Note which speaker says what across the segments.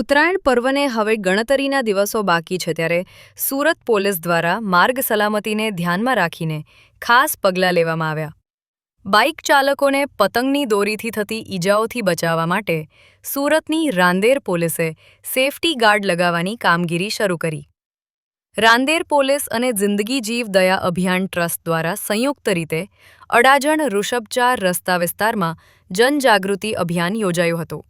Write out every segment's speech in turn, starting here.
Speaker 1: ઉત્તરાયણ પર્વને હવે ગણતરીના દિવસો બાકી છે ત્યારે સુરત પોલીસ દ્વારા માર્ગ સલામતીને ધ્યાનમાં રાખીને ખાસ પગલાં લેવામાં આવ્યા. બાઇક ચાલકોને પતંગની દોરીથી થતી ઈજાઓથી બચાવવા માટે સુરતની રાંદેર પોલીસે સેફટી ગાર્ડ લગાવવાની કામગીરી શરૂ કરી. રાંદેર પોલીસ અને જિંદગી જીવ દયા અભિયાન ટ્રસ્ટ દ્વારા સંયુક્ત રીતે અડાજણ ઋષભચાર રસ્તા વિસ્તારમાં જનજાગૃતિ અભિયાન યોજાયું હતું.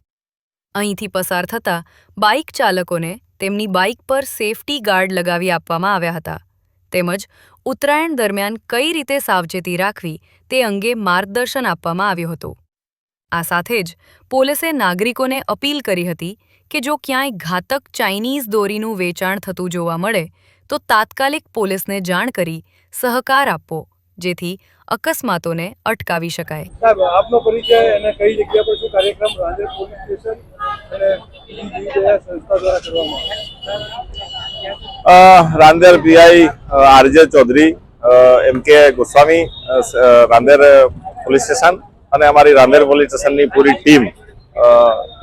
Speaker 1: અહીંથી પસાર થતા બાઇક ચાલકોને તેમની બાઇક પર સેફટી ગાર્ડ લગાવી આપવામાં આવ્યા હતા. તેમજ ઉત્તરાયણ દરમિયાન કઈ રીતે સાવચેતી રાખવી તે અંગે માર્ગદર્શન આપવામાં આવ્યું હતું. આ સાથે જ પોલીસે નાગરિકોને અપીલ કરી હતી કે જો ક્યાંય ઘાતક ચાઇનીઝ દોરીનું વેચાણ થતું જોવા મળે, તો તાત્કાલિક પોલીસને જાણ કરી સહકાર આપવો, જેથી અકસ્માતોને અટકાવી શકાય.
Speaker 2: સાહેબ આપનો પરિચય અને કઈ જગ્યા પર શું કાર્યક્રમ રાંદેર પોલીસ સ્ટેશન અને બીજી દયા સંસ્થા દ્વારા કરવામાં આવે?
Speaker 3: અ, Rander PI RJ Chaudhary M K Goswami Rander police station અને અમારી રાંદેર પોલીસ સ્ટેશનની પૂરી ટીમ અ,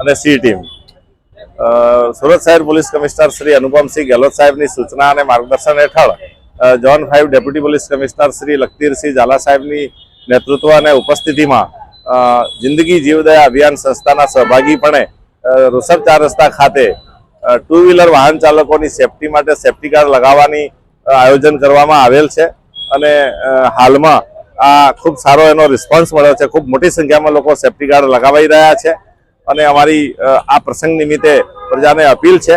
Speaker 3: અને સી ટીમ. અ, સુરત શહેર પોલીસ કમિશનર શ્રી અનુપમસિંહ ગેહલોત સાહેબની સૂચના અને માર્ગદર્શન હેઠળ zone five deputy police commissioner Shri Lakhtirsinh Jhala સાહેબની નેતૃત્વ અને ઉપસ્થિતિમાં જિંદગી જીવદયા અભિયાન સંસ્થાના સહભાગીપણે ઋષભ ચાર રસ્તા ખાતે ટુ વ્હીલર વાહન ચાલકોની સેફટી માટે સેફટી કાર્ડ લગાવવાની આયોજન કરવામાં આવેલ છે. અને હાલમાં આ ખૂબ સારો એનો રિસ્પોન્સ મળ્યો છે. ખૂબ મોટી સંખ્યામાં લોકો સેફટી ગાર્ડ લગાવાઈ રહ્યા છે. અને અમારી આ પ્રસંગ નિમિત્તે પ્રજાને અપીલ છે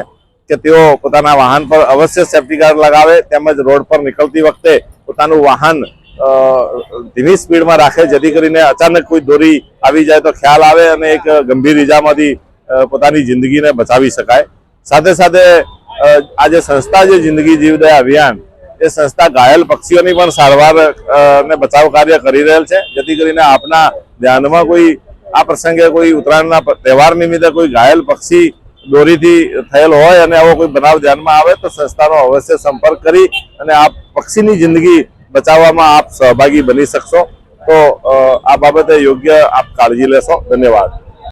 Speaker 3: કે તેઓ પોતાના વાહન પર અવશ્ય સેફટી ગાર્ડ લગાવે તેમજ રોડ પર નીકળતી વખતે પોતાનું વાહન ધીમી સ્પીડમાં રાખે, જેથી કરીને અચાનક કોઈ દોરી આવી જાય તો ખ્યાલ આવે અને એક ગંભીર ઈજામાંથી પોતાની જિંદગીને બચાવી શકાય. સાથે સાથે આ જે સંસ્થા જે જિંદગી જીવદયા અભિયાન, એ સંસ્થા ઘાયલ પક્ષીઓની પણ સારવાર ને બચાવ કાર્ય કરી રહેલ છે. જેથી કરીને આપના ધ્યાનમાં કોઈ, આ પ્રસંગે કોઈ ઉત્તરાયણના તહેવાર નિમિત્તે કોઈ ઘાયલ પક્ષી દોરીથી થયેલ હોય અને આવો કોઈ બનાવ ધ્યાનમાં આવે તો સંસ્થાનો અવશ્ય સંપર્ક કરી અને આ પક્ષીની જિંદગી બચાવવામાં આપ સહભાગી બની શકશો. તો આ બાબતે યોગ્ય આપ કાળજી લેશો. ધન્યવાદ.